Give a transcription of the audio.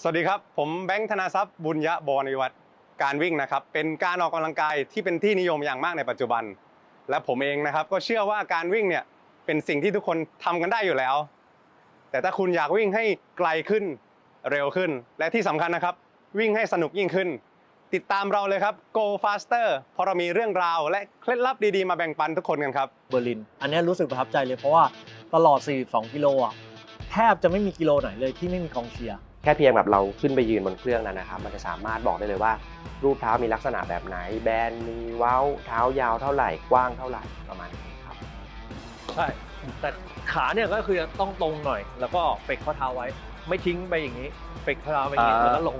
สวัสดีครับ ผมแบงค์ธนาทรัพย์บุญยะบวรนิวัฒน์การวิ่งนะครับ เป็นการออกกำลังกายที่เป็นที่นิยมอย่างมากในปัจจุบัน และผมเองนะครับ ก็เชื่อว่าการวิ่งเนี่ยเป็นสิ่งที่ทุกคนทำกันได้อยู่แล้ว แต่ถ้าคุณอยากวิ่งให้ไกลขึ้นเร็วขึ้น และที่สำคัญนะครับ วิ่งให้สนุกยิ่งขึ้น ติดตามเราเลยครับ Go Faster เพราะเรามีเรื่องราว และเคล็ดลับดีๆ มาแบ่งปันทุกคนกันครับเบอร์ลิน อันนี้รู้สึกประทับใจเลยเพราะว่าตลอด 42 กิโลอะแทบจะไม่มีกิโลไหนเลยที่ไม่มีกองเชียร์ ค่เพียงแบบเราขึ้นไปยืนบนเครื่องนั้นนะครับ มันจะสามารถบอกได้เลยว่า รูปเท้ามีลักษณะแบบไหน แบนมีเว้าเท้ายาวเท่าไหร่กว้างเท่าไหร่ประมาณนี้ครับใช่แต่ขาเนี่ยก็คือต้องตรงหน่อย แล้วก็เฟกข้อเท้าไว้ ไม่ทิ้งไปอย่างนี้เฟกข้อเท้าไปอย่างนี้อ่าแล้วก็ลง